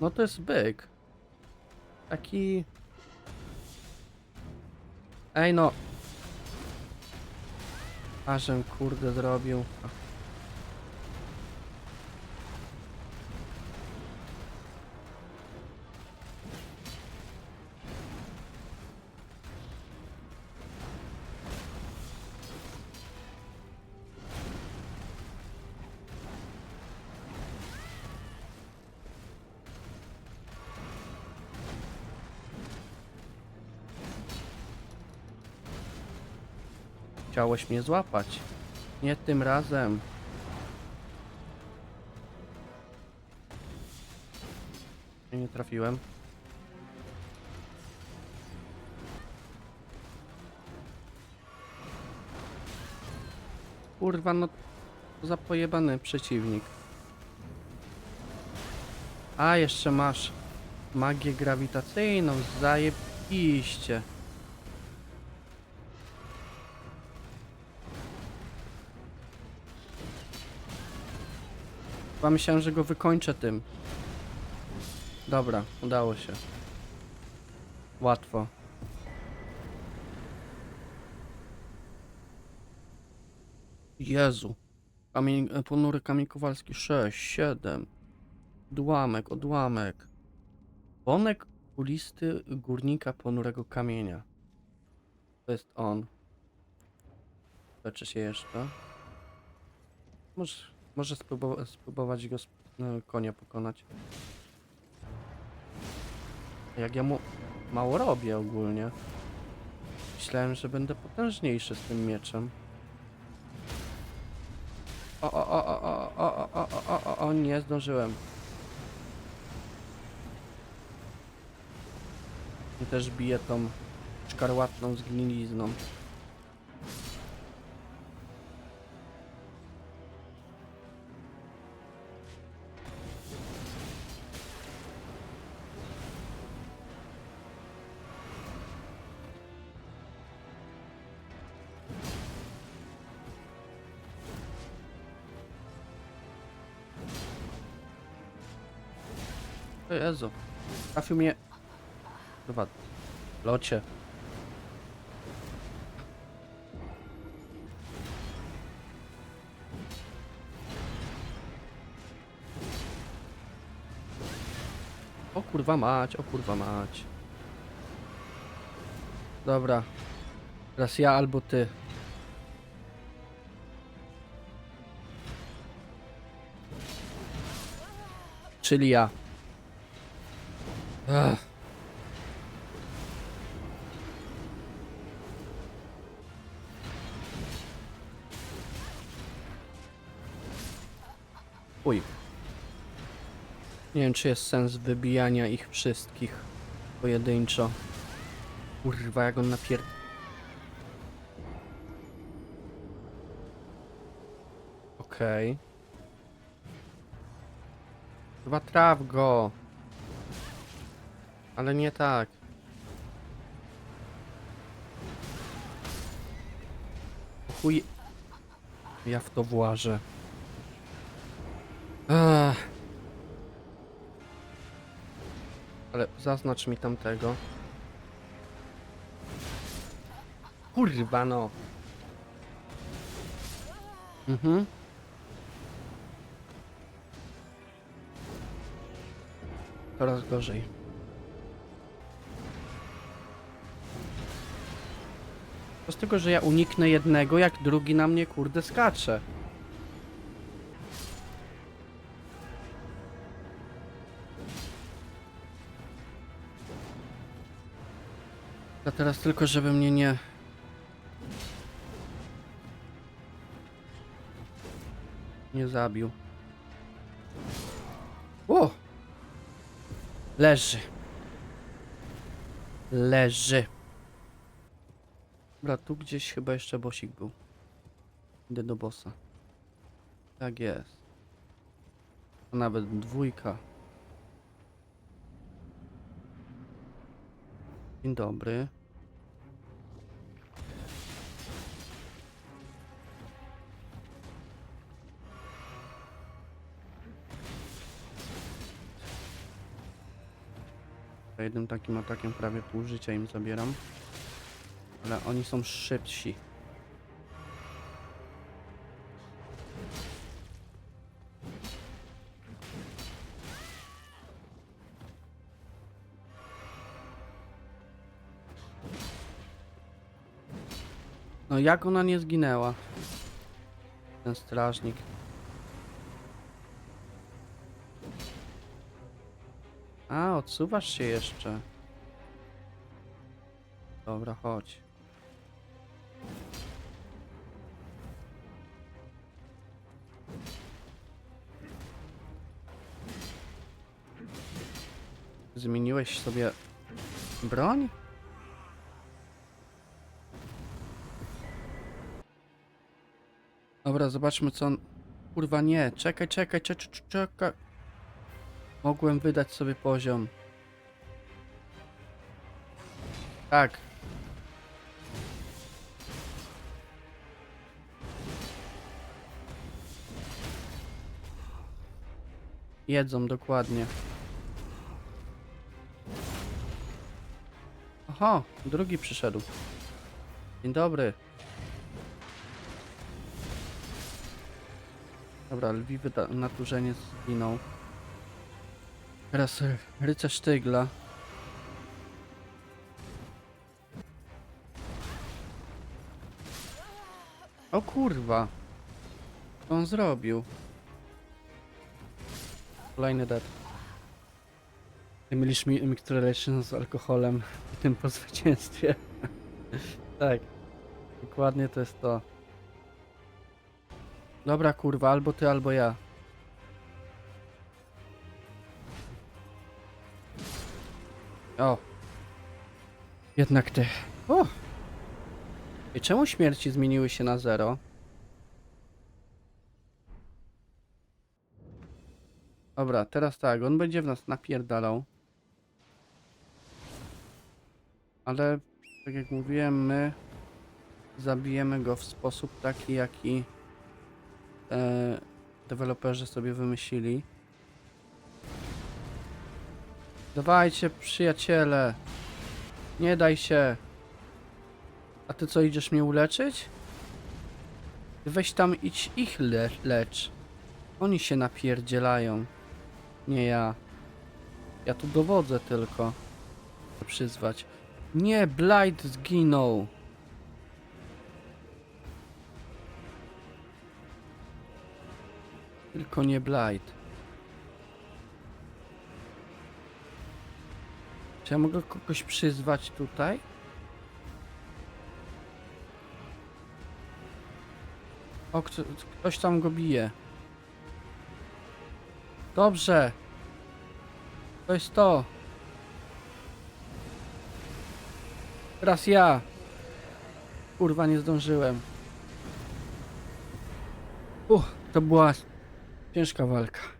No to jest byk. Taki... Ej no. Ażem kurde zrobił. Chciałeś mnie złapać. Nie tym razem. Nie trafiłem. Kurwa, no to za pojebany przeciwnik. A, jeszcze masz magię grawitacyjną, zajebiście. Chyba myślałem, że go wykończę tym. Dobra, udało się. Łatwo. Jezu. Kamień, ponury kamień kowalski 6, 7. Odłamek, odłamek. Bonek kulisty górnika ponurego kamienia. To jest on. Leczy się jeszcze. Może, może spróbować, go e, konia pokonać. Jak ja mu mało robię ogólnie. Myślałem, że będę potężniejszy z tym mieczem. O, o, o, o, o, o, o, o, o, o, nie zdążyłem. I też bije tą szkarłatną zgnilizną. Jezu. Trafił mnie... Chyba... Locie. O kurwa mać, o kurwa mać. Dobra. Teraz ja albo ty. Czyli ja. Ech. Uj. Nie wiem, czy jest sens wybijania ich wszystkich pojedynczo. Kurwa, jak on napier... Okej. Chyba traf go. Ale nie tak. Chuj. Ja w to włażę. Ech. Ale zaznacz mi tamtego. Kurwa no. Mhm. Coraz gorzej. To z tego, że ja uniknę jednego, jak drugi na mnie kurde skacze. A teraz tylko, żeby mnie nie... Nie zabił. O! Leży. Leży. Dobra, tu gdzieś chyba jeszcze bosik był. Idę do bossa. Tak jest. A nawet dwójka. Dzień dobry. Jednym takim atakiem prawie pół życia im zabieram. Ale oni są szybsi. No jak ona nie zginęła? Ten strażnik. A, odsuwasz się jeszcze. Dobra, chodź. Zmieniłeś sobie broń? Dobra, zobaczmy co on... Kurwa nie, czekaj, czekaj, czekaj, czekaj. Mogłem wydać sobie poziom. Tak. Jedzą dokładnie. Aha, drugi przyszedł. Dzień dobry. Dobra, da- naturzeniec zginął. Teraz rycerz tygla. O kurwa. Co on zrobił? Kolejny dead. Ty mylisz mi mikturę leczniczą z alkoholem i tym po zwycięstwie. tak. Dokładnie to jest to. Dobra kurwa, albo ty, albo ja. O. Jednak ty. O. I czemu śmierci zmieniły się na zero? Dobra, teraz tak, on będzie w nas napierdalał. Ale, tak jak mówiłem, my zabijemy go w sposób taki, jaki e, deweloperzy sobie wymyślili. Dawajcie, przyjaciele. Nie daj się. A ty co, idziesz mnie uleczyć? Weź tam idź ich le lecz. Oni się napierdzielają. Nie ja. Ja tu dowodzę tylko. Przyzwać. Nie, Blight zginął. Tylko nie Blight. Czy ja mogę kogoś przyzwać tutaj? O, kto, ktoś tam go bije. Dobrze. To jest to. Teraz ja. Kurwa, nie zdążyłem. Uch, to była ciężka walka.